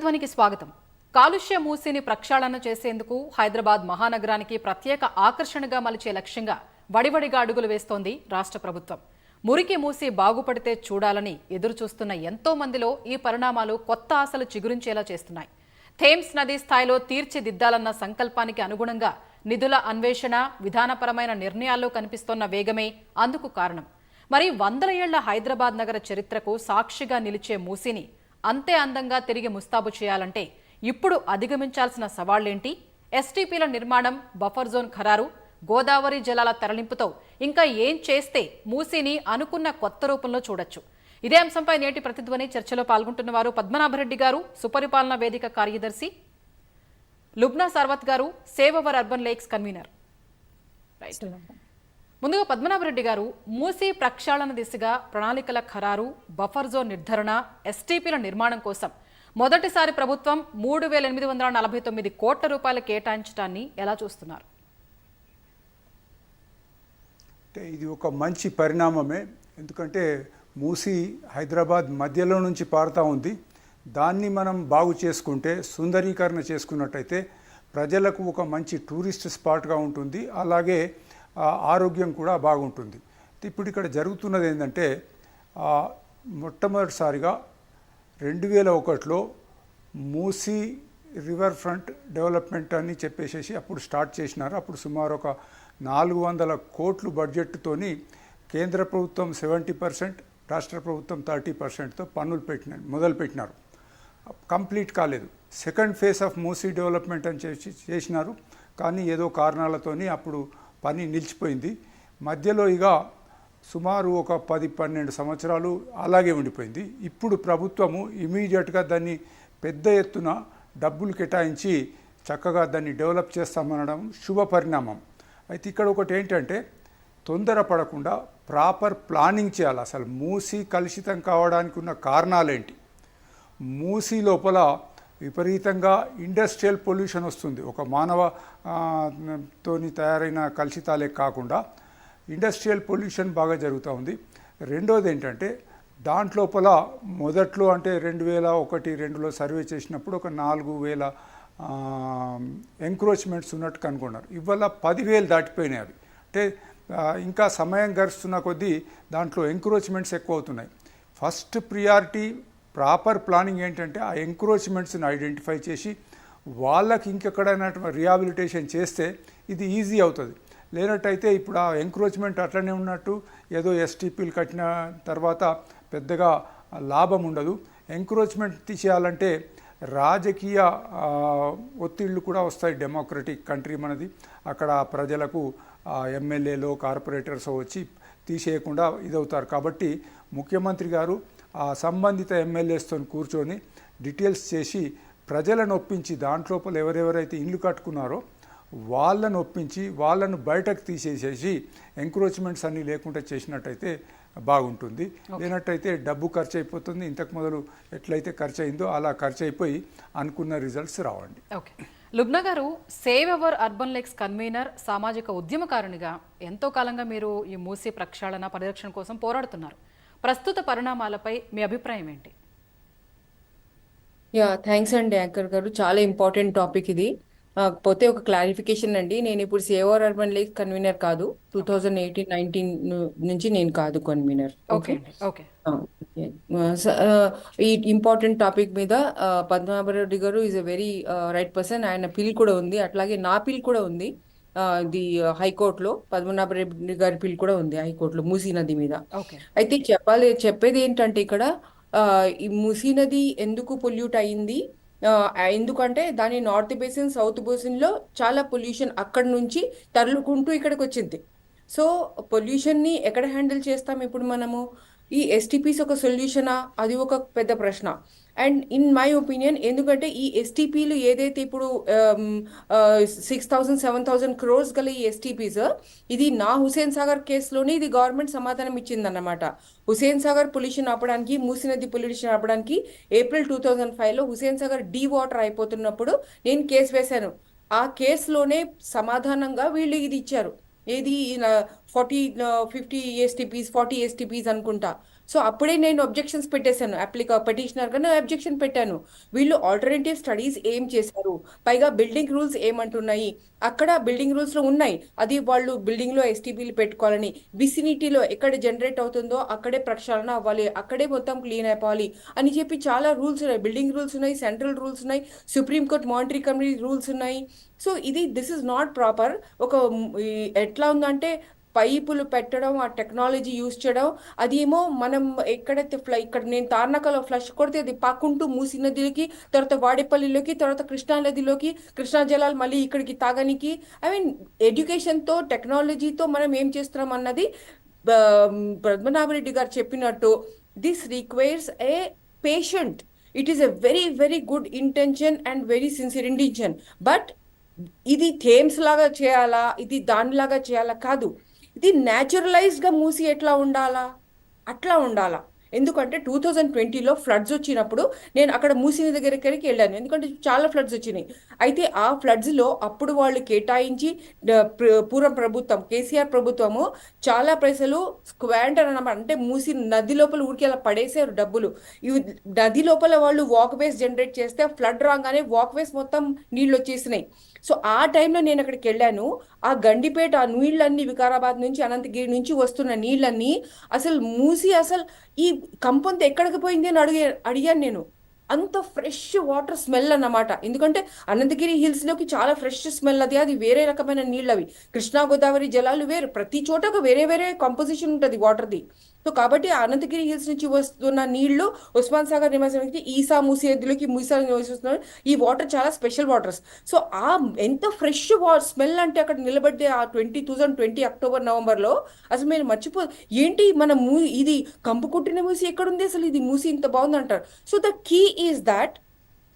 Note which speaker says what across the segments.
Speaker 1: ప్రతిధ్వనికి స్వాగతం. కాలుష్య మూసిని ప్రక్షాళన చేసేందుకు హైదరాబాద్ మహానగరానికి ప్రత్యేక ఆకర్షణగా మలిచే లక్ష్యంగా వడివడిగా అడుగులు వేస్తోంది రాష్ట్ర ప్రభుత్వం. మురికి మూసి బాగుపడితే చూడాలని ఎదురుచూస్తున్న ఎంతో మందిలో ఈ పరిణామాలు కొత్త ఆశలు చిగురించేలా చేస్తున్నాయి. థేమ్స్ నదీ స్థాయిలో తీర్చిదిద్దాలన్న సంకల్పానికి అనుగుణంగా నిధుల అన్వేషణ విధానపరమైన నిర్ణయాల్లో కనిపిస్తోన్న వేగమే అందుకు కారణం. మరి వందల ఏళ్ళ హైదరాబాద్ నగర చరిత్రకు సాక్షిగా నిలిచే మూసిని అంతే అందంగా తిరిగి ముస్తాబు చేయాలంటే ఇప్పుడు అధిగమించాల్సిన సవాళ్ళేంటి ఎస్టీపీల నిర్మాణం బఫర్ జోన్ ఖరారు గోదావరి జలాల తరలింపుతో ఇంకా ఏం చేస్తే మూసీని అనుకున్న కొత్త రూపంలో చూడొచ్చు. ఇదే అంశంపై నేటి ప్రతిధ్వని చర్చలో పాల్గొంటున్నవారు పద్మనాభరెడ్డి గారు సుపరిపాలన వేదిక కార్యదర్శి Lubna Sarwat garu save our urban lakes convenor. Right ముందుగా పద్మనాభరెడ్డి గారు మూసీ ప్రక్షాళన దిశగా ప్రణాళికల ఖరారు బఫర్ జోన్ నిర్ధారణ ఎస్టీపీల నిర్మాణం కోసం మొదటిసారి ప్రభుత్వం మూడు వేల ఎనిమిది వందల నలభై తొమ్మిది కోట్ల రూపాయలు కేటాయించడాన్ని ఎలా చూస్తున్నారు?
Speaker 2: అంటే ఇది ఒక మంచి పరిణామమే. ఎందుకంటే మూసి హైదరాబాద్ మధ్యలో నుంచి పారుతూ ఉంది. దాన్ని మనం బాగు చేసుకుంటే సుందరీకరణ చేసుకున్నట్టయితే ప్రజలకు ఒక మంచి టూరిస్ట్ స్పాట్గా ఉంటుంది. అలాగే ఆరోగ్యం కూడా బాగుంటుంది. ఇప్పుడు ఇక్కడ జరుగుతున్నది ఏంటంటే మొట్టమొదటిసారిగా రెండు వేల ఒకటిలో మూసీ రివర్ ఫ్రంట్ డెవలప్మెంట్ అని చెప్పేసేసి అప్పుడు స్టార్ట్ చేసినారు. అప్పుడు సుమారు ఒక నాలుగు వందల కోట్లు బడ్జెట్తోని కేంద్ర ప్రభుత్వం సెవెంటీ పర్సెంట్ రాష్ట్ర ప్రభుత్వం థర్టీ పర్సెంట్తో పన్నులు పెట్టిన మొదలుపెట్టినారు కంప్లీట్ కాలేదు. Second phase of Musi development అని చేసి చేసినారు. కానీ ఏదో కారణాలతోని అప్పుడు పని నిలిచిపోయింది. మధ్యలో ఇక సుమారు ఒక పది పన్నెండు సంవత్సరాలు అలాగే ఉండిపోయింది. ఇప్పుడు ప్రభుత్వము ఇమీడియట్గా దాన్ని పెద్ద ఎత్తున డబ్బులు కేటాయించి చక్కగా దాన్ని డెవలప్ చేస్తామనడం శుభ పరిణామం అయితే ఇక్కడ ఒకటి ఏంటంటే తొందరపడకుండా ప్రాపర్ ప్లానింగ్ చేయాలి. అసలు మూసి కలుషితం కావడానికి ఉన్న కారణాలేంటి? మూసి లోపల విపరీతంగా ఇండస్ట్రియల్ పొల్యూషన్ వస్తుంది. ఒక మానవ తోని తయారైన కలుషితాలే కాకుండా ఇండస్ట్రియల్ పొల్యూషన్ బాగా జరుగుతూ ఉంది. రెండోది ఏంటంటే దాంట్లోపల మొదట్లో అంటే రెండు వేల ఒకటి రెండులో సర్వే చేసినప్పుడు ఒక నాలుగు వేల ఎంక్రోచ్మెంట్స్ ఉన్నట్టు కనుగొన్నారు. ఇవాళ పదివేలు దాటిపోయినాయి అవి. అంటే ఇంకా సమయం గడుస్తున్న కొద్దీ దాంట్లో ఎంక్రోచ్మెంట్స్ ఎక్కువ అవుతున్నాయి. ఫస్ట్ ప్రియారిటీ ప్రాపర్ ప్లానింగ్ ఏంటంటే ఆ ఎంక్రోచ్మెంట్స్ని ఐడెంటిఫై చేసి వాళ్ళకి ఇంకెక్కడైనా రిహాబిలిటేషన్ చేస్తే ఇది ఈజీ అవుతుంది. లేనట్టయితే ఇప్పుడు ఆ ఎంక్రోచ్మెంట్ అట్లనే ఉన్నట్టు ఏదో ఎస్టీపీలు కట్టిన తర్వాత పెద్దగా లాభం ఉండదు. ఎంక్రోచ్మెంట్ తీసేయాలంటే రాజకీయ ఒత్తిళ్ళు కూడా వస్తాయి డెమోక్రటిక్ కంట్రీ మనది. అక్కడ ప్రజలకు ఎమ్మెల్యేలో కార్పొరేటర్స్ వచ్చి తీసేయకుండా ఇదవుతారు. కాబట్టి ముఖ్యమంత్రి గారు ఆ సంబంధిత ఎమ్మెల్యేస్తో కూర్చొని డీటెయిల్స్ చేసి ప్రజలను ఒప్పించి దాంట్లోపల ఎవరెవరైతే ఇల్లు కట్టుకున్నారో వాళ్ళను ఒప్పించి వాళ్ళను బయటకు తీసేసేసి ఎంక్రోచ్మెంట్స్ అన్నీ లేకుండా చేసినట్టయితే బాగుంటుంది. లేనట్టయితే డబ్బు ఖర్చు అయిపోతుంది ఇంతకు మొదలు ఎట్లయితే ఖర్చు అయిందో అలా ఖర్చు అయిపోయి అనుకున్న రిజల్ట్స్ రావండి.
Speaker 1: ఓకే. లుబ్నా గారు save our urban lakes convener సామాజిక ఉద్యమకారునిగా ఎంతో కాలంగా మీరు ఈ మూసి ప్రక్షాళన పరిరక్షణ కోసం పోరాడుతున్నారు. ప్రస్తుత పరిణామాలపై మీ అభిప్రాయం ఏంటి?
Speaker 3: యా థ్యాంక్స్ అండి యాంకర్ గారు. చాలా ఇంపార్టెంట్ టాపిక్ ఇది. పోతే ఒక క్లారిఫికేషన్ అండి. నేను ఇప్పుడు save our urban lake convenor కాదు. టూ థౌజండ్ ఎయిటీన్ నైన్టీన్ నుంచి నేను కాదు కన్వీనర్.
Speaker 1: Okay okay?
Speaker 3: ఈ ఇంపార్టెంట్ టాపిక్ మీద ఆ, Padmanabha Reddy garu is a very right person. ఆయన పిల్ కూడా ఉంది. అట్లాగే నా పిల్ కూడా ఉంది. ఇది హైకోర్టులో పద్మనాభరెడ్డి గారి పిల్ కూడా ఉంది హైకోర్టులో మూసీ నది మీద. అయితే చెప్పాలి చెప్పేది ఏంటంటే ఇక్కడ ఆ, ఈ మూసీ నది ఎందుకు పొల్యూట్ అయింది? ఎందుకంటే దాని నార్త్ బేసిన్ సౌత్ బేసిన్లో చాలా పొల్యూషన్ అక్కడ నుంచి తరలుకుంటూ ఇక్కడికి వచ్చింది. సో పొల్యూషన్ని ఎక్కడ హ్యాండిల్ చేస్తాం ఇప్పుడు మనము? ఈ ఎస్టీపీస్ ఒక సొల్యూషనా? అది ఒక పెద్ద ప్రశ్న. అండ్ ఇన్ మై ఒపీనియన్ ఎందుకంటే ఈ ఎస్టీపీలు ఏదైతే ఇప్పుడు six thousand seven thousand crores గల ఈ ఎస్టీపీస్ ఇది నా హుసేన్ సాగర్ కేసులోనే ఇది గవర్నమెంట్ సమాధానం ఇచ్చిందన్నమాట. హుసేన్ సాగర్ పొల్యూషన్ ఆపడానికి మూసినది పొల్యూషన్ ఆపడానికి ఏప్రిల్ టూ థౌజండ్ ఫైవ్లో హుసేన్ సాగర్ డీ వాటర్ అయిపోతున్నప్పుడు నేను కేసు వేశాను. ఆ కేసులోనే సమాధానంగా వీళ్ళు ఇది ఇచ్చారు. ఏది forty fifty STPs forty STPs అనుకుంటా. సో అప్పుడే నేను అబ్జెక్షన్స్ పెట్టేశాను. అప్లిక పెటిషనర్గా నేను అబ్జెక్షన్ పెట్టాను. వీళ్ళు ఆల్టర్నేటివ్ స్టడీస్ ఏం చేశారు? పైగా బిల్డింగ్ రూల్స్ ఏమంటున్నాయి? అక్కడ బిల్డింగ్ రూల్స్లో ఉన్నాయి. అది వాళ్ళు బిల్డింగ్లో ఎస్టీబీలు పెట్టుకోవాలని విసినిటీలో ఎక్కడ జనరేట్ అవుతుందో అక్కడే ప్రక్షాళన అవ్వాలి అక్కడే మొత్తం క్లీన్ అయిపోవాలి అని చెప్పి చాలా రూల్స్ ఉన్నాయి. బిల్డింగ్ రూల్స్ ఉన్నాయి సెంట్రల్ రూల్స్ ఉన్నాయి Supreme Court monitory committee rules ఉన్నాయి. సో ఇది దిస్ ఇస్ నాట్ ప్రాపర్ ఒక ఎట్లా ఉందంటే పైపులు పెట్టడం ఆ టెక్నాలజీ యూజ్ చేయడం అది ఏమో మనం ఎక్కడైతే ఫ్ల ఇక్కడ నేను తార్నకలో ఫ్లష్ కొడితే అది పాకుంటూ మూసి నదిలోకి తర్వాత వాడేపల్లిలోకి తర్వాత కృష్ణా నదిలోకి కృష్ణా జలాలు మళ్ళీ ఇక్కడికి తాగనికి ఐ మీన్ ఎడ్యుకేషన్తో టెక్నాలజీతో మనం ఏం చేస్తున్నాం అన్నది పద్మనాభరెడ్డి గారు చెప్పినట్టు this requires a patient. It is a very very good intention and very sincere intention. But ఇది థేమ్స్ లాగా చేయాలా? ఇది దానిలాగా చేయాలా? కాదు. ఇది న్యాచురలైజ్డ్గా మూసి ఎట్లా ఉండాలా? అట్లా ఉండాలా. ఎందుకంటే టూ థౌజండ్ ట్వంటీలో ఫ్లడ్స్ వచ్చినప్పుడు నేను అక్కడ మూసిన దగ్గరికి వెళ్ళాను. ఎందుకంటే చాలా ఫ్లడ్స్ వచ్చినాయి. అయితే ఆ ఫ్లడ్స్లో అప్పుడు వాళ్ళు కేటాయించి పూర్వం ప్రభుత్వం కేసీఆర్ ప్రభుత్వము చాలా పైసలు స్క్వాంటర్ అనమాట అంటే మూసి నది లోపల ఊరికి అలా పడేసారు డబ్బులు. ఇవి నది లోపల వాళ్ళు వాక్ వేస్ జనరేట్ చేస్తే ఫ్లడ్ రాగానే వాక్ వేస్ మొత్తం నీళ్ళు వచ్చేసినాయి. సో ఆ టైంలో నేను అక్కడికి వెళ్ళాను. ఆ గండిపేట ఆ నీళ్ళన్నీ వికారాబాద్ నుంచి అనంతగిరి నుంచి వస్తున్న నీళ్ళన్నీ అసలు మూసి అసలు ఈ కంపంత ఎక్కడికి పోయింది అని అడిగే అడిగాను నేను. అంత ఫ్రెష్ వాటర్ స్మెల్ అన్నమాట. ఎందుకంటే అనంతగిరి హిల్స్లోకి చాలా ఫ్రెష్ స్మెల్ అది. అది వేరే రకమైన నీళ్ళు అవి కృష్ణా గోదావరి జలాలు వేరు. ప్రతి చోట ఒక వేరే వేరే కంపోజిషన్ ఉంటుంది వాటర్ది సో కాబట్టి ఆ అనంతగిరి హిల్స్ నుంచి వస్తున్న నీళ్ళు ఉస్మాన్ సాగర్ నివాసానికి ఈసా మూసి మూసా నివసిస్తున్నారు ఈ వాటర్ చాలా స్పెషల్ వాటర్స్. సో ఆ ఎంత ఫ్రెష్ స్మెల్ అంటే అక్కడ నిలబడ్డే ఆ ట్వంటీ థౌజండ్ ట్వంటీ అక్టోబర్ నవంబర్లో అసలు మీరు మర్చిపో ఏంటి మన మూ ఇది కంపు కుట్టిన మూసి ఎక్కడుంది అసలు? ఇది మూసి ఇంత బాగుంది అంటారు so the key is that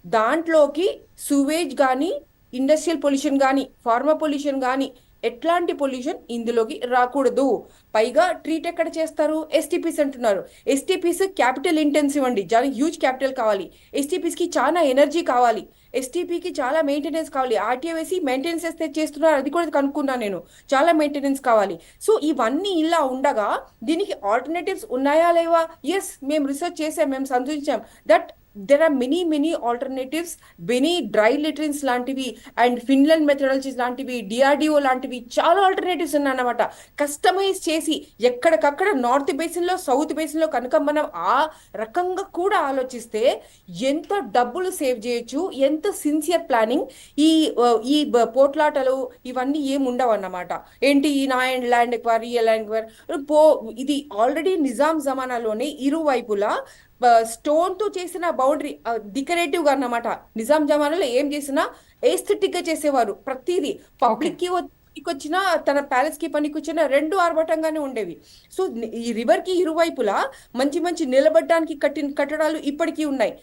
Speaker 3: దాంట్లోకి సువేజ్ కానీ ఇండస్ట్రియల్ పొల్యూషన్ కానీ ఫార్మా పొల్యూషన్ కానీ ఎట్లాంటి పొల్యూషన్ ఇందులోకి రాకూడదు. పైగా ట్రీట్ ఎక్కడ చేస్తారు? ఎస్టీపీస్ అంటున్నారు. ఎస్టీపీస్ క్యాపిటల్ ఇంటెన్సివ్ అండి. చాలా హ్యూజ్ క్యాపిటల్ కావాలి. ఎస్టీపీస్కి చాలా ఎనర్జీ కావాలి. ఎస్టీపీకి చాలా మెయింటెనెన్స్ కావాలి. ఆర్టీఓ వేసి మెయింటెనెన్స్ వేస్తే చేస్తున్నారు. అది కూడా కనుక్కున్నాను నేను. చాలా మెయింటెనెన్స్ కావాలి. సో ఇవన్నీ ఇలా ఉండగా దీనికి ఆల్టర్నేటివ్స్ ఉన్నాయా లేవా? ఎస్ మేము రీసెర్చ్ చేసాం మేము సంతోషించాం. That there are many many alternatives many dry latrines లాంటివి అండ్ ఫిన్లాండ్ మెథడాలజీస్ లాంటివి డిఆర్డిఓ లాంటివి చాలా ఆల్టర్నేటివ్స్ ఉన్నాయన్నమాట. కస్టమైజ్ చేసి ఎక్కడికక్కడ నార్త్ బేసిన్లో సౌత్ బేసిన్లో కనుక మనం ఆ రకంగా కూడా ఆలోచిస్తే ఎంత డబ్బులు సేవ్ చేయొచ్చు ఎంత సిన్సియర్ ప్లానింగ్ ఈ ఈ పోట్లాటలు ఇవన్నీ ఏమి ఉండవు అన్నమాట. ఏంటి ఈ నా ల్యాండ్ ఎక్వైరీ ల్యాండ్ ఎక్వైరీ? పో ఇది ఆల్రెడీ నిజాం జమానాలోనే ఇరువైపులా స్టోన్తో చేసిన బౌండరీ డికరేటివ్గా అన్నమాట. నిజాం జమానాలో ఏం చేసినా ఏస్థెటిక్గా చేసేవారు ప్రతిదీ. పబ్లిక్కి వచ్చిన తన ప్యాలెస్కి పనికి వచ్చిన రెండు ఆర్భటంగానే ఉండేవి. సో ఈ రివర్కి ఇరువైపులా మంచి మంచి నిలబడడానికి కట్టిన కట్టడాలు ఇప్పటికీ ఉన్నాయి.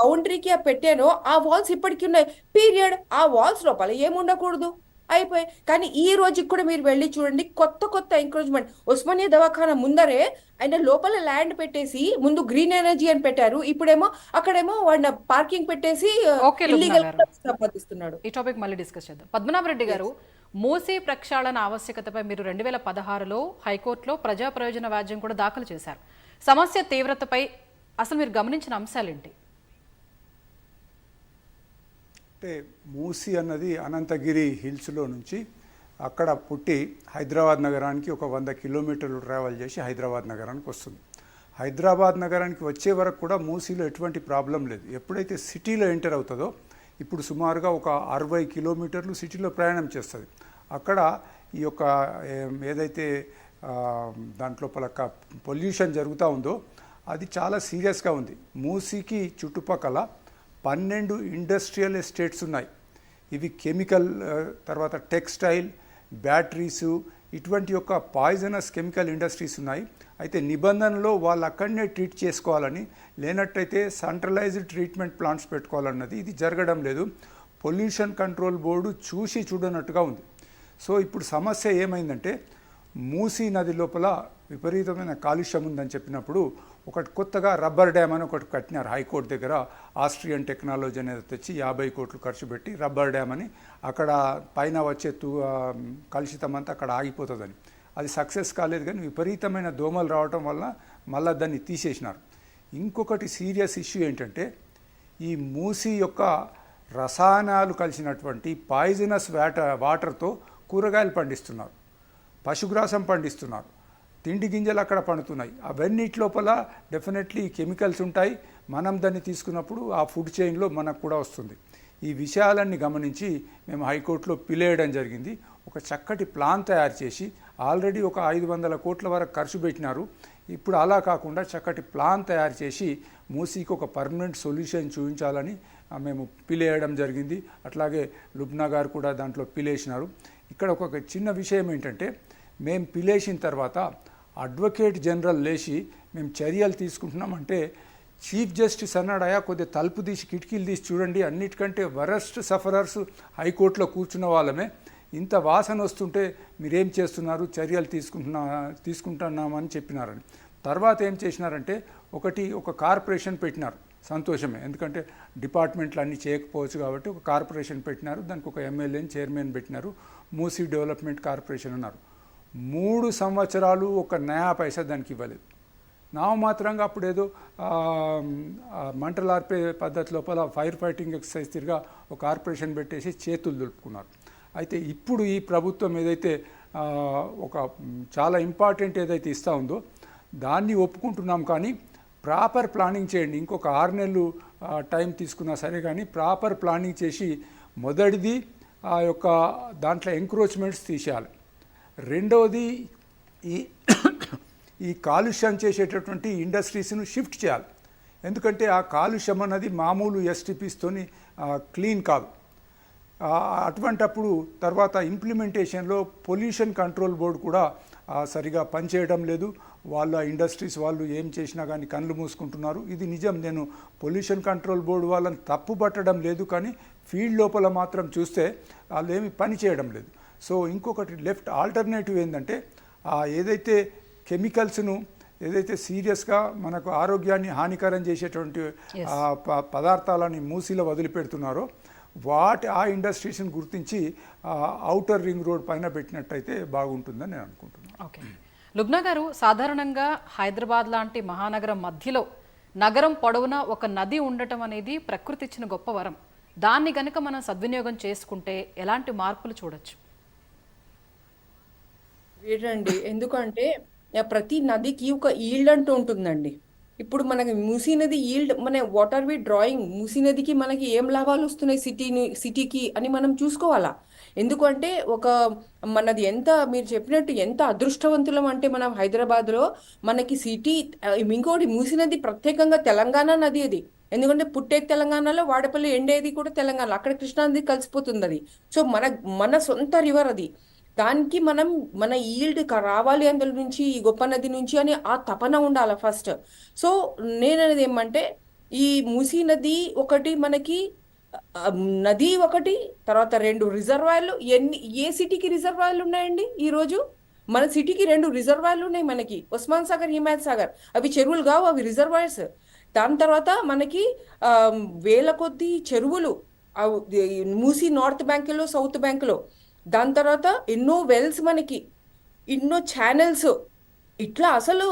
Speaker 3: బౌండరీకి ఆ పెట్టానో ఆ వాల్స్ ఇప్పటికీ ఉన్నాయి. పీరియడ్ ఆ వాల్స్ లోపల ఏముండకూడదు. అయిపోయి కానీ ఈ రోజుకి కూడా మీరు వెళ్ళి చూడండి కొత్త కొత్త ఎంకరేజ్మెంట్ ఉస్మానియా దవాఖానా ముందరే ఆయన లోపల ల్యాండ్ పెట్టేసి ముందు గ్రీన్ ఎనర్జీ అని పెట్టారు. ఇప్పుడేమో అక్కడేమో వాడిన పార్కింగ్ పెట్టేసి ఇల్లీగల్
Speaker 1: గారు.
Speaker 3: సంపాదిస్తున్నాడు.
Speaker 1: ఈ టాపిక్ మళ్ళీ డిస్కస్ చేద్దాం. పద్మనాభరెడ్డి గారు మూసీ ప్రక్షాళన ఆవశ్యకతపై మీరు రెండు వేల పదహారులో హైకోర్టులో ప్రజా ప్రయోజన వ్యాజ్యం కూడా దాఖలు చేశారు. సమస్య తీవ్రతపై అసలు మీరు గమనించిన అంశాలేంటి?
Speaker 2: అంటే మూసి అన్నది అనంతగిరి హిల్స్లో నుంచి అక్కడ పుట్టి హైదరాబాద్ నగరానికి ఒక వంద కిలోమీటర్లు ట్రావెల్ చేసి హైదరాబాద్ నగరానికి వస్తుంది. హైదరాబాద్ నగరానికి వచ్చే వరకు కూడా మూసీలో ఎటువంటి ప్రాబ్లం లేదు. ఎప్పుడైతే సిటీలో ఎంటర్ అవుతుందో ఇప్పుడు సుమారుగా ఒక అరవై కిలోమీటర్లు సిటీలో ప్రయాణం చేస్తుంది. అక్కడ ఈ యొక్క ఏదైతే దాంట్లో పలక పొల్యూషన్ జరుగుతూ ఉందో అది చాలా సీరియస్గా ఉంది. మూసీకి చుట్టుపక్కల పన్నెండు ఇండస్ట్రియల్ ఎస్టేట్స్ ఉన్నాయి. ఇవి కెమికల్ తర్వాత టెక్స్టైల్ బ్యాటరీసు ఇటువంటి యొక్క పాయిజనస్ కెమికల్ ఇండస్ట్రీస్ ఉన్నాయి. అయితే నిబంధనలో వాళ్ళు అక్కడనే ట్రీట్ చేసుకోవాలని లేనట్టయితే సెంట్రలైజ్డ్ ట్రీట్మెంట్ ప్లాంట్స్ పెట్టుకోవాలన్నది ఇది జరగడం లేదు. పొల్యూషన్ కంట్రోల్ బోర్డు చూసి చూడనట్టుగా ఉంది. సో ఇప్పుడు సమస్య ఏమైందంటే మూసీ నది లోపల విపరీతమైన కాలుష్యం ఉందని చెప్పినప్పుడు ఒకటి కొత్తగా రబ్బర్ డ్యామ్ అని ఒకటి కట్టినారు హైకోర్టు దగ్గర. ఆస్ట్రియన్ టెక్నాలజీ అనేది తెచ్చి యాభై కోట్లు ఖర్చు పెట్టి రబ్బర్ డ్యామ్ అని అక్కడ పైన వచ్చే తూ కలుషితం అంతా అక్కడ ఆగిపోతుందని. అది సక్సెస్ కాలేదు కానీ విపరీతమైన దోమలు రావటం వల్ల మళ్ళీ దాన్ని తీసేసినారు. ఇంకొకటి సీరియస్ ఇష్యూ ఏంటంటే ఈ మూసి యొక్క రసాయనాలు కలిసినటువంటి పాయిజనస్ వాటర్ వాటర్తో కూరగాయలు పండిస్తున్నారు. పశుగ్రాసం పండిస్తున్నారు. తిండి గింజలు అక్కడ పండుతున్నాయి. అవన్నిటి లోపల డెఫినెట్లీ కెమికల్స్ ఉంటాయి. మనం దాన్ని తీసుకున్నప్పుడు ఆ ఫుడ్ చైన్లో మనకు కూడా వస్తుంది. ఈ విషయాలన్నీ గమనించి మేము హైకోర్టులో పిలేయడం జరిగింది. ఒక చక్కటి ప్లాన్ తయారు చేసి ఆల్రెడీ ఒక ఐదు వందల కోట్ల వరకు ఖర్చు పెట్టినారు. ఇప్పుడు అలా కాకుండా చక్కటి ప్లాన్ తయారు చేసి మూసీకి ఒక పర్మనెంట్ సొల్యూషన్ చూపించాలని మేము పిలేయడం జరిగింది. అట్లాగే లుబ్నా గారు కూడా దాంట్లో పిలేసినారు ఇక్కడ ఒక చిన్న విషయం ఏంటంటే మేము పిలేసిన తర్వాత అడ్వకేట్ జనరల్ లేచి మేము చర్యలు తీసుకుంటున్నామంటే చీఫ్ జస్టిస్ అన్నాడయా కొద్దిగా తలుపు తీసి కిటికీలు తీసి చూడండి అన్నిటికంటే వరస్ట్ సఫరర్స్ హైకోర్టులో కూర్చున్న వాళ్ళమే. ఇంత వాసన వస్తుంటే మీరేం చేస్తున్నారు? చర్యలు తీసుకుంటున్నా తీసుకుంటున్నామని చెప్పినారని. తర్వాత ఏం చేసినారంటే ఒకటి ఒక కార్పొరేషన్ పెట్టినారు. సంతోషమే. ఎందుకంటే డిపార్ట్మెంట్లు అన్నీ చేయకపోవచ్చు కాబట్టి ఒక కార్పొరేషన్ పెట్టినారు. దానికి ఒక ఎమ్మెల్యేని చైర్మన్ పెట్టినారు. మూసీ డెవలప్మెంట్ కార్పొరేషన్ అన్నారు. మూడు సంవత్సరాలు ఒక నయా పైసా దానికి ఇవ్వలేదు. నామమాత్రంగా అప్పుడు ఏదో మంటలార్పే మంటలు ఆర్పే పద్ధతి లోపల ఫైర్ ఫైటింగ్ ఎక్సర్సైజ్ తిరిగా ఒక కార్పొరేషన్ పెట్టేసి చేతులు దులుపుకున్నారు. అయితే ఇప్పుడు ఈ ప్రభుత్వం ఏదైతే ఒక చాలా ఇంపార్టెంట్ ఏదైతే ఇస్తూ ఉందో దాన్ని ఒప్పుకుంటున్నాం కానీ ప్రాపర్ ప్లానింగ్ చేయండి. ఇంకొక ఆరు నెలలు టైం తీసుకున్నా సరే కానీ ప్రాపర్ ప్లానింగ్ చేసి మొదటిది ఆ యొక్క దాంట్లో ఎంక్రోచ్మెంట్స్ తీసేయాలి. రెండవది ఈ ఈ కాలుష్యం చేసేటటువంటి ఇండస్ట్రీస్ను షిఫ్ట్ చేయాలి. ఎందుకంటే ఆ కాలుష్యం అన్నది మామూలు ఎస్టీపీస్తోని క్లీన్ కాదు. అటువంటప్పుడు తర్వాత ఇంప్లిమెంటేషన్లో పొల్యూషన్ కంట్రోల్ బోర్డు కూడా సరిగా పనిచేయడం లేదు. వాళ్ళ ఇండస్ట్రీస్ వాళ్ళు ఏం చేసినా కానీ కళ్ళు మూసుకుంటున్నారు. ఇది నిజం. నేను పొల్యూషన్ కంట్రోల్ బోర్డు వాళ్ళని తప్పు పట్టడం లేదు కానీ ఫీల్డ్ లోపల మాత్రం చూస్తే వాళ్ళు ఏమి పని చేయడం లేదు. సో ఇంకొకటి లెఫ్ట్ ఆల్టర్నేటివ్ ఏంటంటే ఏదైతే కెమికల్స్ను ఏదైతే సీరియస్గా మనకు ఆరోగ్యాన్ని హానికరం చేసేటువంటి పదార్థాలని మూసిలో వదిలిపెడుతున్నారో వాటి ఆ ఇండస్ట్రీస్ని గుర్తించి అవుటర్ రింగ్ రోడ్ పైన పెట్టినట్టయితే బాగుంటుందని నేను అనుకుంటున్నాను.
Speaker 1: ఓకే. లుబ్నా గారు సాధారణంగా హైదరాబాద్ లాంటి మహానగరం మధ్యలో నగరం పొడవునా ఒక నది ఉండటం అనేది ప్రకృతి ఇచ్చిన గొప్ప వరం. దాన్ని గనుక మనం సద్వినియోగం చేసుకుంటే ఎలాంటి మార్పులు చూడొచ్చు?
Speaker 3: ఏంటండి? ఎందుకంటే ప్రతి నదికి ఒక ఈల్డ్ అంటూ ఉంటుందండి. ఇప్పుడు మనకి మూసీ నది ఈల్డ్ మన what are we drawing? Musi నదికి మనకి ఏం లాభాలు వస్తున్నాయి సిటీని సిటీకి అని మనం చూసుకోవాలా? ఎందుకంటే ఒక మనది ఎంత మీరు చెప్పినట్టు ఎంత అదృష్టవంతులం అంటే మనం హైదరాబాద్లో మనకి సిటీ ఇంకోటి మూసీ నది ప్రత్యేకంగా తెలంగాణ నది అది. ఎందుకంటే పుట్టే తెలంగాణలో వాడపల్లి ఎండేది కూడా తెలంగాణ. అక్కడ కృష్ణా నది కలిసిపోతుంది అది సో మన మన సొంత రివర్ అది. దానికి మనం మన ఈల్డ్ రావాలి అందులో నుంచి ఈ గొప్ప నది నుంచి అని ఆ తపన ఉండాలి ఫస్ట్. సో నేను అనేది ఏమంటే ఈ మూసీ నది ఒకటి మనకి నది ఒకటి తర్వాత రెండు రిజర్వాయర్లు ఎన్ని ఏ సిటీకి రిజర్వాయర్లు ఉన్నాయండి ఈరోజు మన సిటీకి రెండు రిజర్వాయర్లు ఉన్నాయి మనకి. ఉస్మాన్ సాగర్ హిమాయత్ సాగర్. అవి చెరువులు కావు అవి రిజర్వాయర్స్. దాని తర్వాత మనకి వేల కొద్ది చెరువులు. మూసీ నార్త్ బ్యాంకులో సౌత్ బ్యాంకులో. దాని తర్వాత ఎన్నో వెల్స్ మనకి ఎన్నో ఛానల్స్ ఇట్లా అసలు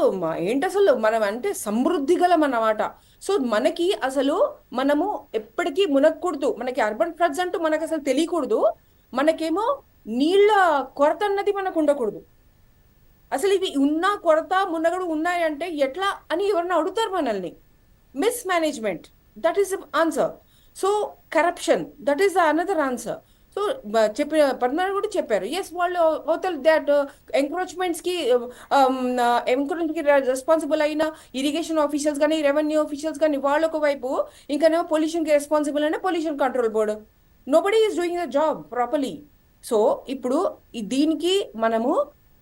Speaker 3: ఏంటి అసలు మనం అంటే సమృద్ధి గలం అన్నమాట సో మనకి అసలు మనము ఎప్పటికీ మునక్కూడదు మనకి అర్బన్ ఫ్లడ్స్ అంటూ మనకు అసలు తెలియకూడదు. మనకేమో నీళ్ళ కొరత అన్నది మనకు ఉండకూడదు. అసలు ఇవి ఉన్నా కొరత మునగడు ఉన్నాయంటే ఎట్లా అని ఎవరన్నా అడుగుతారు మనల్ని? Mismanagement that is answer so corruption that is the another answer so చెప్పి పద్మనాభ కూడా చెప్పారు. ఎస్ వాళ్ళు అవతల దాట్ ఎంక్రోచ్మెంట్స్కి uh, um, uh, ఎంక్రోచ్మెంట్కి రెస్పాన్సిబుల్ అయిన ఇరిగేషన్ ఆఫీషియల్స్ కానీ రెవెన్యూ ఆఫీషియల్స్ కానీ వాళ్ళు ఒకవైపు ఇంకానేమో పొల్యూషన్కి రెస్పాన్సిబుల్ అయిన pollution control board nobody is doing the job properly so ఇప్పుడు దీనికి మనము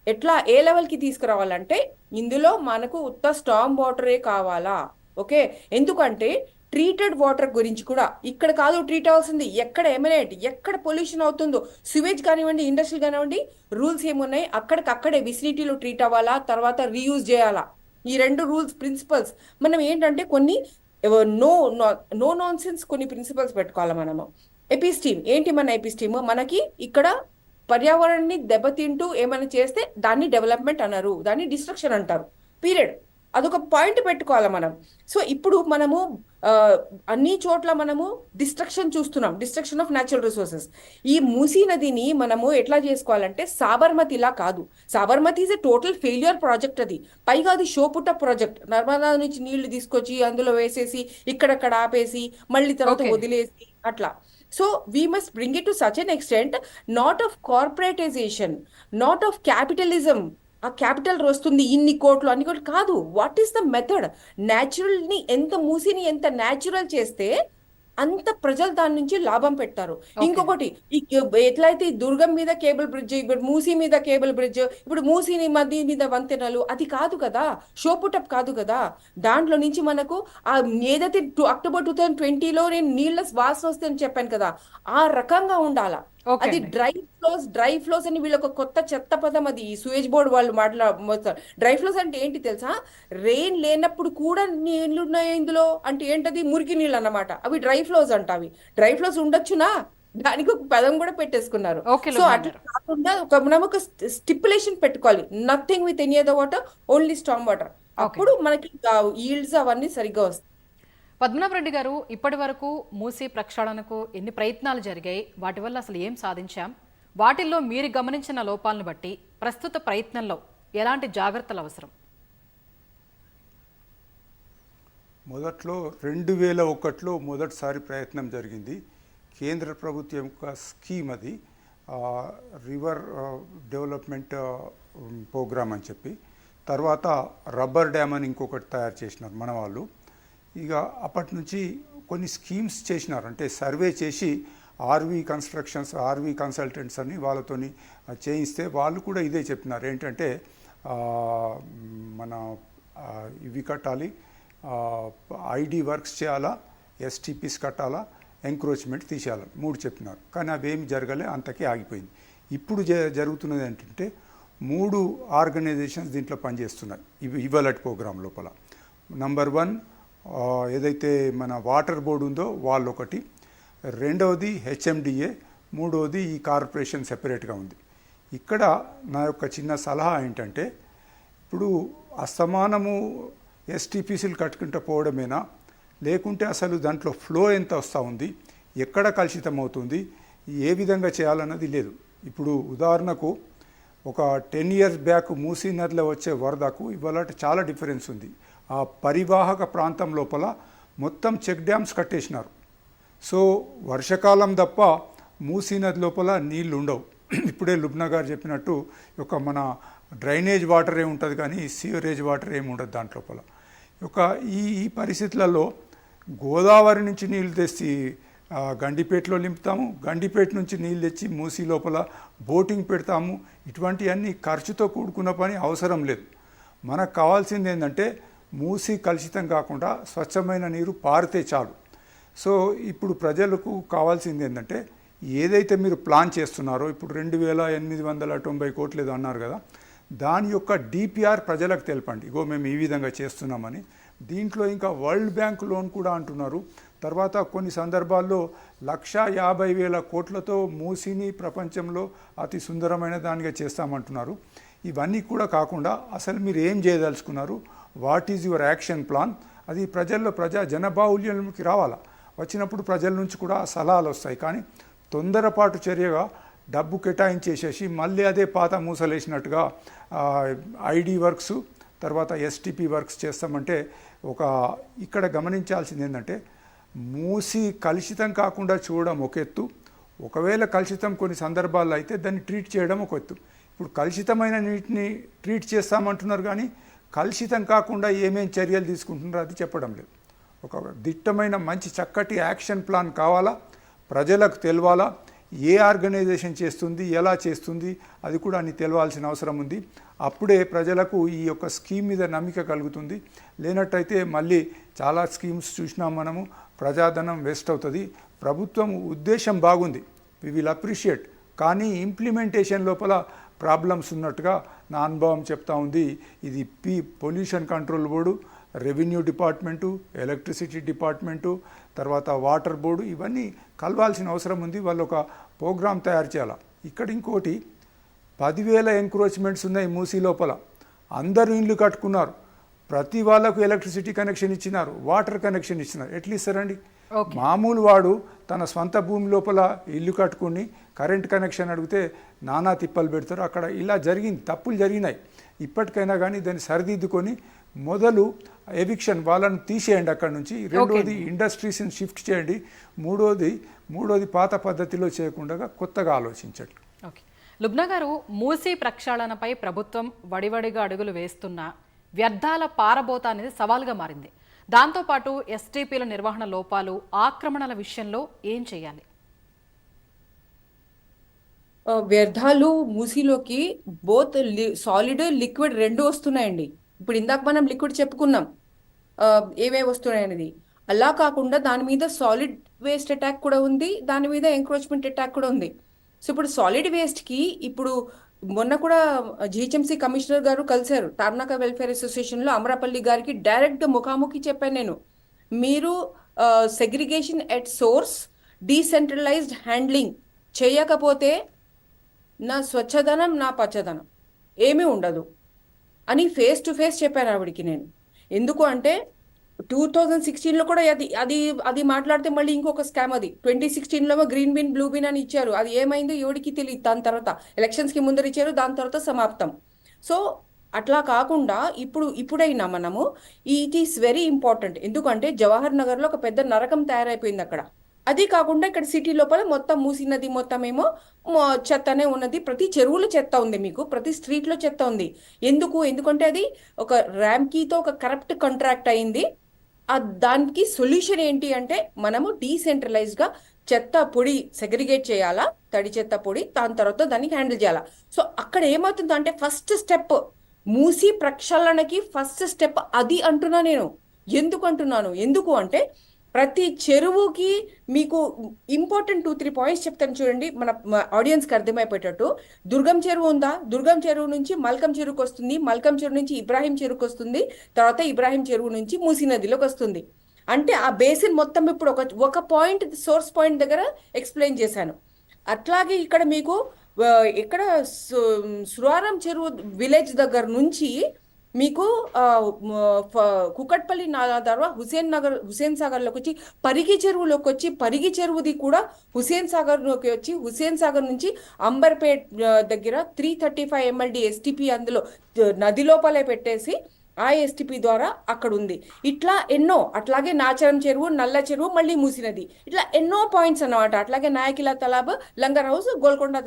Speaker 3: ఎట్లా ఏ లెవెల్కి తీసుకురావాలంటే ఇందులో మనకు ఉత్త స్టామ్ వాటరే కావాలా? ఓకే ఎందుకంటే ట్రీటెడ్ వాటర్ గురించి కూడా ఇక్కడ కాదు ట్రీట్ అవ్వాల్సింది. ఎక్కడ ఎమినేట్ ఎక్కడ పొల్యూషన్ అవుతుందో సివేజ్ కానివ్వండి ఇండస్ట్రీ కానివ్వండి రూల్స్ ఏమున్నాయి? అక్కడికక్కడే విసినిటీలో ట్రీట్ అవ్వాలా? తర్వాత రీయూజ్ చేయాలా? ఈ రెండు రూల్స్ ప్రిన్సిపల్స్ మనం ఏంటంటే కొన్ని నో నో నాన్ సెన్స్ కొన్ని ప్రిన్సిపల్స్ పెట్టుకోవాలి మనము. ఎపిస్టీమ్ ఏంటి మన ఎపిస్టీమ్ మనకి ఇక్కడ పర్యావరణాన్ని దెబ్బతింటూ ఏమైనా చేస్తే దాన్ని డెవలప్మెంట్ అన్నారు దాన్ని డిస్ట్రక్షన్ అంటారు. పీరియడ్ అదొక పాయింట్ పెట్టుకోవాలి మనం. సో ఇప్పుడు మనము అన్ని చోట్ల మనము డిస్ట్రక్షన్ చూస్తున్నాం. Destruction of natural resources. ఈ మూసీ నదిని మనము ఎట్లా చేసుకోవాలంటే సాబర్మతిలా కాదు. Sabarmati is a total failure project అది. పైగా అది షోపుట్ట ప్రాజెక్ట్. నర్మదా నుంచి నీళ్ళు తీసుకొచ్చి అందులో వేసేసి ఇక్కడక్కడ ఆపేసి మళ్ళీ తర్వాత. వదిలేసి అట్లా. So we must bring it to such an extent not of corporatisation not of capitalism ఆ క్యాపిటల్ వస్తుంది ఇన్ని కోట్లు అన్ని కోట్లు కాదు. వాట్ ఈస్ ద మెథడ్ని ఎంత మూసిని ఎంత న్యాచురల్ చేస్తే అంత ప్రజలు దాని నుంచి లాభం పెడతారు. ఇంకొకటి ఈ ఎట్లయితే ఈ దుర్గం మీద కేబుల్ బ్రిడ్జ్ ఇప్పుడు మూసీ మీద కేబుల్ బ్రిడ్జ్ ఇప్పుడు మూసీని మధ్య మీద వంతెనలు అది కాదు కదా. షోపుటప్ కాదు కదా. దాంట్లో నుంచి మనకు ఆ ఏదైతే అక్టోబర్ టూ థౌజండ్ ట్వంటీలో నేను నీళ్ళ వాసన వస్తుందని చెప్పాను కదా. ఆ రకంగా ఉండాలా. అది. డ్రై ఫ్లోస్ డ్రై ఫ్లోస్ అని వీళ్ళొక కొత్త చెత్త పదం అది. సూయేజ్ బోర్డ్ వాళ్ళు మాట్లా డ్రై ఫ్లోస్ అంటే ఏంటి తెలుసా? రెయిన్ లేనప్పుడు కూడా నీళ్ళు ఉన్నాయి ఇందులో? అంటే ఏంటది? మురికి నీళ్ళు అన్నమాట. అవి డ్రై ఫ్లోస్ అంట అవి. డ్రై ఫ్లోస్ ఉండొచ్చునా? దానికి ఒక పదం కూడా పెట్టేసుకున్నారు. సో అట్లా. కాకుండా ఒక మనం ఒక స్టిపులేషన్ పెట్టుకోవాలి. Nothing with any other water only storm water అప్పుడు మనకి ఈల్డ్స్ అవన్నీ సరిగ్గా వస్తాయి.
Speaker 1: పద్మనాభరెడ్డి గారు ఇప్పటి వరకు మూసీ ప్రక్షాళనకు ఎన్ని ప్రయత్నాలు జరిగాయి? వాటి వల్ల అసలు ఏం సాధించాం? వాటిల్లో మీరు గమనించిన లోపాలను బట్టి ప్రస్తుత ప్రయత్నంలో ఎలాంటి జాగ్రత్తలు అవసరం?
Speaker 2: మొదట్లో రెండు వేల ఒకటిలో మొదటిసారి ప్రయత్నం జరిగింది. కేంద్ర ప్రభుత్వం యొక్క స్కీమ్ అది. రివర్ డెవలప్మెంట్ ప్రోగ్రామ్ అని చెప్పి. తర్వాత రబ్బర్ డ్యామ్ అని ఇంకొకటి తయారు చేసినారు మన వాళ్ళు ఇక అప్పటి నుంచి కొన్ని స్కీమ్స్ చేసినారు. అంటే సర్వే చేసి ఆర్వీ కన్స్ట్రక్షన్స్ ఆర్వీ కన్సల్టెంట్స్ అని వాళ్ళతోని చేయిస్తే వాళ్ళు కూడా ఇదే చెప్తున్నారు ఏంటంటే మన ఇవి కట్టాలి ఐడి వర్క్స్ చేయాలా ఎస్టీపీస్ కట్టాలా ఎంక్రోచ్మెంట్ తీసేయాలి మూడు చెప్పినారు. కానీ అవేమి జరగలే అంతకే ఆగిపోయింది. ఇప్పుడు జ- జరుగుతున్నది ఏంటంటే మూడు ఆర్గనైజేషన్స్ దీంట్లో పనిచేస్తున్నాయి. ఇవి ఇవాళటి ప్రోగ్రాం లోపల. నంబర్ వన్ ఏదైతే మన వాటర్ బోర్డు ఉందో వాళ్ళు ఒకటి రెండవది హెచ్ఎండిఏ మూడవది ఈ కార్పొరేషన్ సెపరేట్గా ఉంది. ఇక్కడ నా యొక్క చిన్న సలహా ఏంటంటే ఇప్పుడు అస్తమానము ఎస్టీపీసీలు కట్టుకుంటూ పోవడమేనా? లేకుంటే అసలు దాంట్లో ఫ్లో ఎంత వస్తూ ఉంది? ఎక్కడ కలుషితం అవుతుంది? ఏ విధంగా చేయాలన్నది లేదు. ఇప్పుడు ఉదాహరణకు ఒక టెన్ ఇయర్స్ బ్యాక్ మూసీ నదిలో వచ్చే వరదకు ఇవాళ చాలా డిఫరెన్స్ ఉంది. ఆ పరివాహక ప్రాంతం లోపల మొత్తం చెక్ డ్యామ్స్ కట్టేసినారు. సో వర్షాకాలం తప్ప మూసీ నది లోపల నీళ్ళు ఉండవు. ఇప్పుడే లుబ్నా గారు చెప్పినట్టు ఒక మన డ్రైనేజ్ వాటర్ ఏమి ఉంటుంది కానీ సీవరేజ్ వాటర్ ఏమి ఉండదు దాంట్ లోపల. ఒక ఈ ఈ పరిస్థితులలో గోదావరి నుంచి నీళ్ళు తెచ్చి గండిపేటలో నింపుతాము. గండిపేట నుంచి నీళ్ళు తెచ్చి మూసీ లోపల బోటింగ్ పెడతాము. ఇటువంటివన్నీ ఖర్చుతో కూడుకున్న పని అవసరం లేదు. మనకు కావాల్సింది ఏంటంటే మూసి కలుషితం కాకుండా స్వచ్ఛమైన నీరు పారితే చాలు. సో ఇప్పుడు ప్రజలకు కావాల్సింది ఏంటంటే ఏదైతే మీరు ప్లాన్ చేస్తున్నారో ఇప్పుడు రెండు వేల ఎనిమిది వందల తొంభై కోట్లు ఏదో అన్నారు కదా దాని యొక్క డిపిఆర్ ప్రజలకు తెలపండి. ఇగో మేము ఈ విధంగా చేస్తున్నామని. దీంట్లో ఇంకా వరల్డ్ బ్యాంక్ లోన్ కూడా అంటున్నారు. తర్వాత కొన్ని సందర్భాల్లో లక్ష యాభై వేల కోట్లతో మూసిని ప్రపంచంలో అతి సుందరమైన దానిగా చేస్తామంటున్నారు. ఇవన్నీ కూడా కాకుండా అసలు మీరు ఏం చేయదలుచుకున్నారు? What is your action plan? అది ప్రజల్లో ప్రజా జనబాహుల్యంలోకి రావాలా? వచ్చినప్పుడు ప్రజల నుంచి కూడా సలహాలు వస్తాయి. కానీ తొందరపాటు చర్యగా డబ్బు కేటాయించేసేసి మళ్ళీ అదే పాత మూసలేసినట్టుగా ఐడి వర్క్స్ తర్వాత ఎస్టీపీ వర్క్స్ చేస్తామంటే ఒక ఇక్కడ గమనించాల్సింది ఏంటంటే మూసి కలుషితం కాకుండా చూడడం ఒక ఎత్తు. ఒకవేళ కలుషితం కొన్ని సందర్భాల్లో అయితే దాన్ని ట్రీట్ చేయడం ఒక ఎత్తు. ఇప్పుడు కలుషితమైన నీటిని ట్రీట్ చేస్తామంటున్నారు కానీ కలుషితం కాకుండా ఏమేం చర్యలు తీసుకుంటున్నారో అది చెప్పడం లేదు. ఒక దిట్టమైన మంచి చక్కటి యాక్షన్ ప్లాన్ కావాలా? ప్రజలకు తెలవాలా? ఏ ఆర్గనైజేషన్ చేస్తుంది? ఎలా చేస్తుంది? అది కూడా అని తెలవాల్సిన అవసరం ఉంది. అప్పుడే ప్రజలకు ఈ యొక్క స్కీమ్ మీద నమ్మిక కలుగుతుంది. లేనట్టయితే మళ్ళీ చాలా స్కీమ్స్ చూసినాం మనము. ప్రజాధనం వేస్ట్ అవుతుంది. ప్రభుత్వం ఉద్దేశం బాగుంది. వి విల్ అప్రిషియేట్ కానీ ఇంప్లిమెంటేషన్ లోపల ప్రాబ్లమ్స్ ఉన్నట్టుగా నా అనుభవం చెప్తా ఉంది. ఇది P pollution control board revenue department electricity department తర్వాత వాటర్ బోర్డు ఇవన్నీ కలవాల్సిన అవసరం ఉంది. వాళ్ళు ఒక ప్రోగ్రామ్ తయారు చేయాలి? ఇక్కడ ఇంకోటి పదివేల ఎంక్రోచ్మెంట్స్ ఉన్నాయి మూసీ లోపల. అందరూ ఇండ్లు కట్టుకున్నారు. ప్రతి వాళ్ళకు ఎలక్ట్రిసిటీ కనెక్షన్ ఇచ్చినారు వాటర్ కనెక్షన్ ఇచ్చినారు. ఎట్లా ఇస్తారండి. మామూలు వాడు తన స్వంత భూమి లోపల ఇల్లు కట్టుకుని కరెంట్ కనెక్షన్ అడిగితే నానా తిప్పలు పెడతారు. అక్కడ ఇలా జరిగింది తప్పులు జరిగినాయి. ఇప్పటికైనా కానీ దాన్ని సరిదిద్దుకొని మొదలు ఎవిక్షన్ వాళ్ళని తీసేయండి అక్కడ నుంచి. రెండోది ఇండస్ట్రీస్ని షిఫ్ట్ చేయండి. మూడోది మూడోది పాత పద్ధతిలో చేయకుండా కొత్తగా ఆలోచించండి.
Speaker 1: ఓకే. లుబ్నా గారు మూసీ ప్రక్షాళనపై ప్రభుత్వం వడివడిగా అడుగులు వేస్తున్నా వ్యర్థాల పారబోత అనేది సవాల్గా మారింది. దాంతోపాటు ఎస్టీపీల నిర్వహణ లోపాలు ఆక్రమణల విషయంలో ఏం చేయాలి?
Speaker 3: వ్యర్థాలు మూసీలోకి బోత్ సాలిడ్ లిక్విడ్ రెండు వస్తున్నాయండి. ఇప్పుడు ఇందాక మనం లిక్విడ్ చెప్పుకున్నాం. ఏమేమి వస్తున్నాయనేది. వస్తున్నాయి అనేది అలా కాకుండా దాని మీద సాలిడ్ వేస్ట్ అటాక్ కూడా ఉంది దాని మీద ఎంక్రోచ్మెంట్ అటాక్ కూడా ఉంది. సో ఇప్పుడు సాలిడ్ వేస్ట్కి ఇప్పుడు మొన్న కూడా జిహెచ్ఎంసీ కమిషనర్ గారు కలిశారు. తార్నాక వెల్ఫేర్ అసోసియేషన్లో అమరాపల్లి గారికి డైరెక్ట్గా ముఖాముఖి చెప్పాను నేను. మీరు segregation at source decentralised handling చేయకపోతే నా స్వచ్ఛదనం నా పచ్చదనం. ఏమీ ఉండదు. అని ఫేస్ టు ఫేస్ చెప్పాను ఆవిడికి నేను. ఎందుకు అంటే టూ థౌజండ్ సిక్స్టీన్లో కూడా అది అది అది మాట్లాడితే మళ్ళీ ఇంకొక స్కామ్ అది. ట్వంటీ సిక్స్టీన్లో గ్రీన్ బిన్ బ్లూ బిన్ అని ఇచ్చారు. అది ఏమైందో ఎవడికి తెలియదు దాని తర్వాత ఎలక్షన్స్కి ముందర ఇచ్చారు. దాని తర్వాత సమాప్తం. సో అట్లా కాకుండా ఇప్పుడు ఇప్పుడైనా మనము ఇట్ ఈస్ వెరీ ఇంపార్టెంట్ ఎందుకంటే జవహర్ నగర్లో ఒక పెద్ద నరకం తయారైపోయింది అక్కడ. అది కాకుండా ఇక్కడ సిటీ లోపల మొత్తం మూసినది మొత్తం ఏమో చెత్తనే ఉన్నది. ప్రతి చెరువులో చెత్త ఉంది మీకు. ప్రతి స్ట్రీట్లో చెత్త ఉంది. ఎందుకు? ఎందుకంటే అది ఒక ర్యాంకీతో ఒక కరప్ట్ కాంట్రాక్ట్ అయింది. ఆ దానికి సొల్యూషన్ ఏంటి అంటే మనము డీసెంట్రలైజ్గా చెత్త పొడి సెగ్రిగేట్ చేయాలా? తడి చెత్త పొడి దాని తర్వాత దాన్ని హ్యాండిల్ చేయాలా? సో అక్కడ ఏమవుతుందంటే ఫస్ట్ స్టెప్ మూసి ప్రక్షాళనకి ఫస్ట్ స్టెప్ అది అంటున్నా నేను. ఎందుకు అంటున్నాను? ఎందుకు అంటే ప్రతి చెరువుకి మీకు ఇంపార్టెంట్ టూ త్రీ పాయింట్స్ చెప్తాను చూడండి. మన ఆడియన్స్కి అర్థమైపోయేటట్టు. దుర్గం చెరువు ఉందా? దుర్గం చెరువు నుంచి మల్కం చెరువుకి వస్తుంది. మల్కం చెరువు నుంచి ఇబ్రాహీం చెరువుకి వస్తుంది. తర్వాత ఇబ్రాహీం చెరువు నుంచి మూసీ నదిలోకి వస్తుంది. అంటే ఆ బేసిన్ మొత్తం ఇప్పుడు ఒక ఒక పాయింట్ సోర్స్ పాయింట్ దగ్గర ఎక్స్ప్లెయిన్ చేశాను. అట్లాగే ఇక్కడ మీకు ఇక్కడ సు- సురారం చెరువు విలేజ్ దగ్గర నుంచి మీకు కుకట్పల్లి నాలా తర్వాత హుసేన్ నగర్ హుసేన్ సాగర్లోకి వచ్చి పరిగి చెరువులోకి వచ్చి పరిగి చెరువుది కూడా హుసేన్ సాగర్లోకి వచ్చి హుసేన్ సాగర్ నుంచి అంబర్పేట్ దగ్గర three thirty five MLD STP అందులో నది లోపలే పెట్టేసి ఆ ఎస్టిపి ద్వారా అక్కడ ఉంది ఇట్లా ఎన్నో అట్లాగే నాచరం చెరువు నల్ల చెరువు మళ్ళీ మూసినది. ఇట్లా ఎన్నో పాయింట్స్ అన్నమాట. అట్లాగే నాయకిలా తలాబ్ లంగర్ హౌస్ గోల్కొండ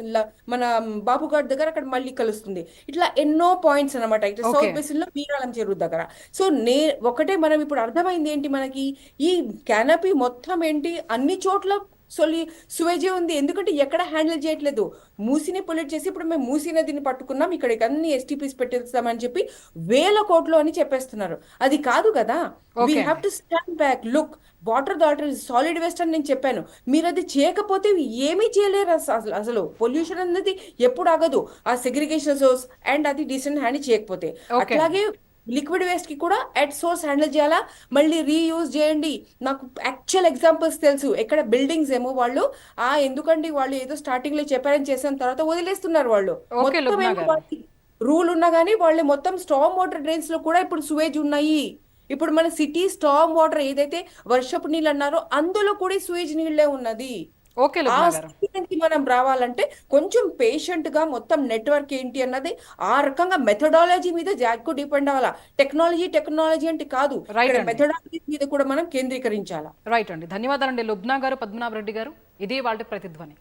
Speaker 3: మన బాబుఘాట్ దగ్గర అక్కడ మళ్ళీ కలుస్తుంది. ఇట్లా ఎన్నో పాయింట్స్ అన్నమాట. ఇట్లా. సౌత్ బేసిన్లో మీరాలం చెరువు దగ్గర. సో నే ఒకటే మనం ఇప్పుడు అర్థమైంది ఏంటి మనకి? ఈ క్యానపీ మొత్తం ఏంటి? అన్ని చోట్ల సొలి సువేజే ఉంది. ఎందుకంటే ఎక్కడ హ్యాండిల్ చేయట్లేదు. మూసిని పొల్యూట్ చేసి ఇప్పుడు మేము మూసీ నదిని పట్టుకున్నాం. ఇక్కడికి అన్ని ఎస్టీపీస్ పెట్టేస్తామని చెప్పి వేల కోట్లు అని చెప్పేస్తున్నారు. అది కాదు కదా? We. Have to stand back look water water solid waste అని నేను చెప్పాను. మీరు అది చేయకపోతే ఏమీ చేయలేరు అస- అసలు అసలు. పొల్యూషన్ అనేది ఎప్పుడు ఆగదు. ఆ సెగ్రిగేషన్ సోర్స్ అండ్ అది డీసెంట్ హ్యాండ్ చేయకపోతే. అట్లాగే లిక్విడ్ వేస్ట్కి కూడా ఎట్ సోర్స్ హ్యాండిల్ చేయాలా? మళ్ళీ రీయూజ్ చేయండి. నాకు యాక్చువల్ ఎగ్జాంపుల్స్ తెలుసు. ఎక్కడ బిల్డింగ్స్ ఏమో వాళ్ళు ఆ ఎందుకండి వాళ్ళు ఏదో స్టార్టింగ్లో చెప్పారని చేసిన తర్వాత వదిలేస్తున్నారు వాళ్ళు. రూల్ ఉన్నా కానీ వాళ్ళు మొత్తం స్టామ్ వాటర్ డ్రైన్స్లో కూడా ఇప్పుడు సువేజ్ ఉన్నాయి. ఇప్పుడు మన సిటీ స్టామ్ వాటర్ ఏదైతే వర్షపు నీళ్ళు అన్నారో అందులో కూడా సువేజ్ నీళ్ళే ఉన్నది.
Speaker 1: ఓకే
Speaker 3: ఆ మనం రావాలంటే కొంచెం పేషెంట్గా మొత్తం నెట్వర్క్ ఏంటి అన్నది ఆ రకంగా మెథడాలజీ మీద జాగ్కు డిపెండ్ అవ్వాలా. టెక్నాలజీ టెక్నాలజీ అంటే కాదు. మెథడాలజీ మీద కూడా మనం కేంద్రీకరించాలా.
Speaker 1: రైట్ అండి. ధన్యవాదాలండి. లుబ్నా గారు పద్మనాభ రెడ్డి గారు ఇది వాళ్ళ ప్రతిధ్వని.